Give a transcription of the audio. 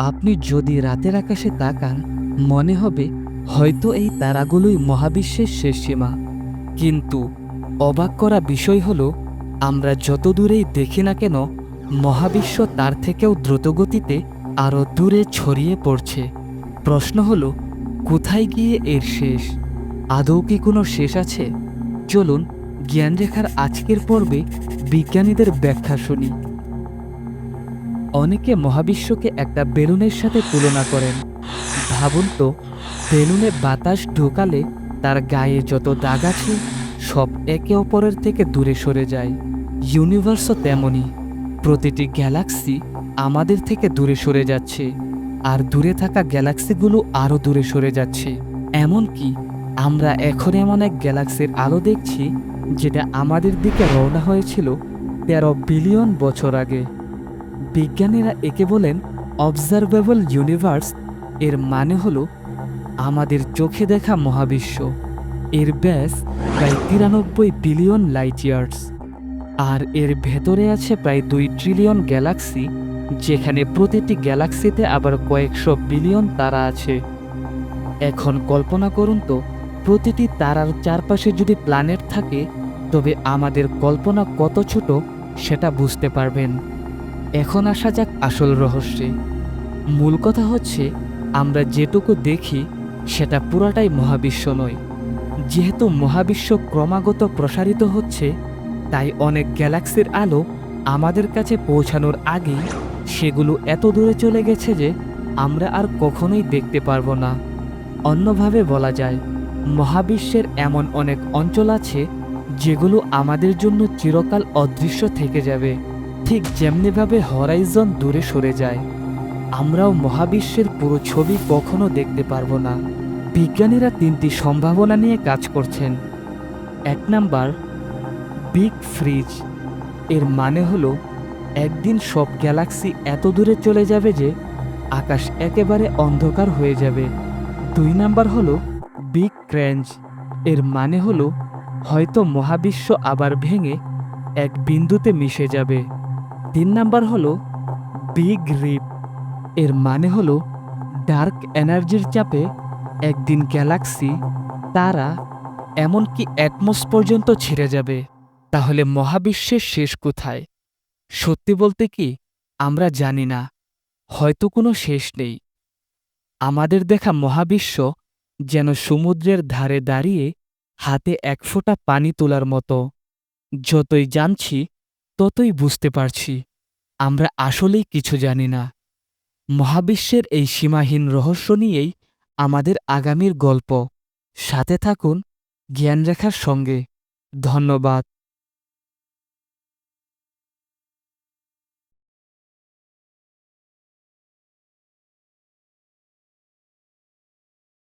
আপনি যদি রাতের আকাশে তাকান, মনে হবে হয়তো এই তারাগুলোই মহাবিশ্বের শেষ সীমা। কিন্তু অবাক করা বিষয় হলো, আমরা যত দূরেই দেখি না কেন, মহাবিশ্ব তার থেকেও দ্রুতগতিতে আরও দূরে ছড়িয়ে পড়ছে। প্রশ্ন হলো, কোথায় গিয়ে এর শেষ? আদৌ কি কোনো শেষ আছে? চলুন জ্ঞানরেখার আজকের পর্বে বিজ্ঞানীদের ব্যাখ্যা শুনি। অনেকে মহাবিশ্বকে একটা বেলুনের সাথে তুলনা করেন। ভাবুন তো, বেলুনে বাতাস ঢোকালে তার গায়ে যত দাগ আছে, সব একে অপরের থেকে দূরে সরে যায়। ইউনিভার্সও তেমনই। প্রতিটি গ্যালাক্সি আমাদের থেকে দূরে সরে যাচ্ছে, আর দূরে থাকা গ্যালাক্সিগুলো আরও দূরে সরে যাচ্ছে। এমনকি আমরা এখন এমন এক গ্যালাক্সির আলো দেখছি, যেটা আমাদের দিকে রওনা হয়েছিল তেরো বিলিয়ন বছর আগে। বিজ্ঞানীরা একে বলেন অবজারভেবল ইউনিভার্স এর মানে হলো আমাদের চোখে দেখা মহাবিশ্ব। এর ব্যাস প্রায় তিরানব্বই বিলিয়ন লাইট ইয়ার্স আর এর ভেতরে আছে প্রায় দুই ট্রিলিয়ন গ্যালাক্সি যেখানে প্রতিটি গ্যালাক্সিতে আবার কয়েকশো বিলিয়ন তারা আছে। এখন কল্পনা করুন তো, প্রতিটি তারার চারপাশে যদি প্ল্যানেট থাকে, তবে আমাদের কল্পনা কত ছোট সেটা বুঝতে পারবেন। এখন আসা যাক আসল রহস্যে। মূল কথা হচ্ছে, আমরা যেটুকু দেখি, সেটা পুরাটাই মহাবিশ্ব নয়। যেহেতু মহাবিশ্ব ক্রমাগত প্রসারিত হচ্ছে, তাই অনেক গ্যালাক্সির আলো আমাদের কাছে পৌঁছানোর আগেই সেগুলো এত দূরে চলে গেছে যে আমরা আর কখনোই দেখতে পারব না। অন্যভাবে বলা যায়, মহাবিশ্বের এমন অনেক অঞ্চল আছে, যেগুলো আমাদের জন্য চিরকাল অদৃশ্য থেকে যাবে। ঠিক যেমনিভাবে হরাইজন দূরে সরে যায়। আমরাও মহাবিশ্বের পুরো ছবি কখনো দেখতে পারব না। বিজ্ঞানীরা তিনটি সম্ভাবনা নিয়ে কাজ করছেন। এক নাম্বার বিগ ফ্রিজ এর মানে হলো, একদিন সব গ্যালাক্সি এত দূরে চলে যাবে যে, আকাশ একেবারে অন্ধকার হয়ে যাবে। দুই নাম্বার হলো বিগ ক্র্যাঞ্চ এর মানে হলো, হয়তো মহাবিশ্ব আবার ভেঙে এক বিন্দুতে মিশে যাবে। তিন নাম্বার হলো বিগ রিপ এর মানে হলো ডার্ক এনার্জির চাপে একদিন গ্যালাক্সি তারা এমনকি অ্যাটমস পর্যন্ত ছিঁড়ে যাবে। তাহলে মহাবিশ্বের শেষ কোথায়? সত্যি বলতে কি, আমরা জানি না। হয়তো কোনো শেষ নেই। আমাদের দেখা মহাবিশ্ব যেন সমুদ্রের ধারে দাঁড়িয়ে হাতে এক ফোঁটা পানি তোলার মতো। যতই জানছি ততই বুঝতে পারছি। আমরা আসলেই কিছু জানি না। মহাবিশ্বের এই সীমাহীন রহস্য নিয়েই আমাদের আগামীর গল্প। সাথে থাকুন জ্ঞানরেখার সঙ্গে। ধন্যবাদ।